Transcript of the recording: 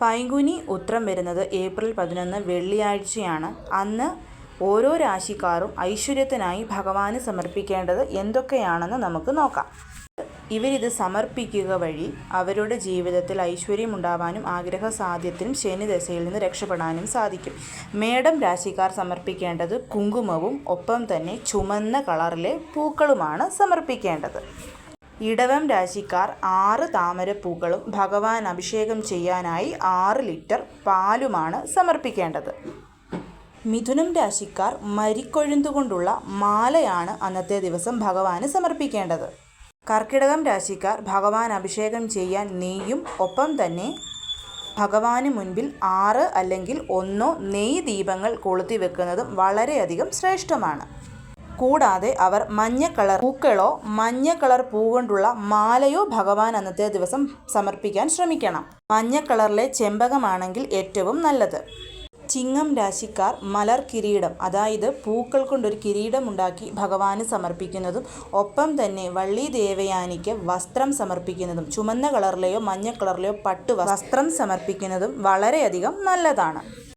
പൈങ്കുനി ഉത്രം വരുന്നത് ഏപ്രിൽ പതിനൊന്ന് വെള്ളിയാഴ്ചയാണ്. അന്ന് ഓരോ രാശിക്കാരും ഐശ്വര്യത്തിനായി ഭഗവാന് സമർപ്പിക്കേണ്ടത് എന്തൊക്കെയാണെന്ന് നമുക്ക് നോക്കാം. ഇവരിത് സമർപ്പിക്കുക വഴി അവരുടെ ജീവിതത്തിൽ ഐശ്വര്യം ഉണ്ടാവാനും ഐശ്വര്യമുണ്ടാവാനും ആഗ്രഹസാധ്യത്തിനും ശനിദശയിൽ നിന്ന് രക്ഷപ്പെടാനും സാധിക്കും. മേടം രാശിക്കാർ സമർപ്പിക്കേണ്ടത് കുങ്കുമവും ഒപ്പം തന്നെ ചുമന്ന കളറിലെ പൂക്കളുമാണ് സമർപ്പിക്കേണ്ടത്. ഇടവം രാശിക്കാർ ആറ് താമരപ്പൂക്കളും ഭഗവാൻ അഭിഷേകം ചെയ്യാനായി ആറ് ലിറ്റർ പാലുമാണ് സമർപ്പിക്കേണ്ടത്. മിഥുനം രാശിക്കാർ മരിക്കൊഴുന്തുകൊണ്ടുള്ള മാലയാണ് അന്നത്തെ ദിവസം ഭഗവാന് സമർപ്പിക്കേണ്ടത്. കർക്കിടകം രാശിക്കാർ ഭഗവാൻ അഭിഷേകം ചെയ്യാൻ നെയ്യും ഒപ്പം തന്നെ ഭഗവാന് മുൻപിൽ ആറ് അല്ലെങ്കിൽ ഒന്നോ നെയ് ദീപങ്ങൾ കൊളുത്തി വെക്കുന്നതും വളരെയധികം ശ്രേഷ്ഠമാണ്. കൂടാതെ അവർ മഞ്ഞ കളർ പൂക്കളോ മഞ്ഞ കളർ പൂ കൊണ്ടുള്ള മാലയോ ഭഗവാൻ അന്നത്തെ ദിവസം സമർപ്പിക്കാൻ ശ്രമിക്കണം. മഞ്ഞ കളറിലെ ചെമ്പകമാണെങ്കിൽ ഏറ്റവും നല്ലത്. ചിങ്ങം രാശിക്കാർ മലർ കിരീടം അതായത് പൂക്കൾ കൊണ്ടൊരു കിരീടം ഉണ്ടാക്കി ഭഗവാന് സമർപ്പിക്കുന്നതും ഒപ്പം തന്നെ വള്ളി ദേവയാനിക്ക് വസ്ത്രം സമർപ്പിക്കുന്നതും ചുമന്ന കളറിലെയോ മഞ്ഞ കളറിലെയോ പട്ടു വസ്ത്രം സമർപ്പിക്കുന്നതും വളരെയധികം നല്ലതാണ്.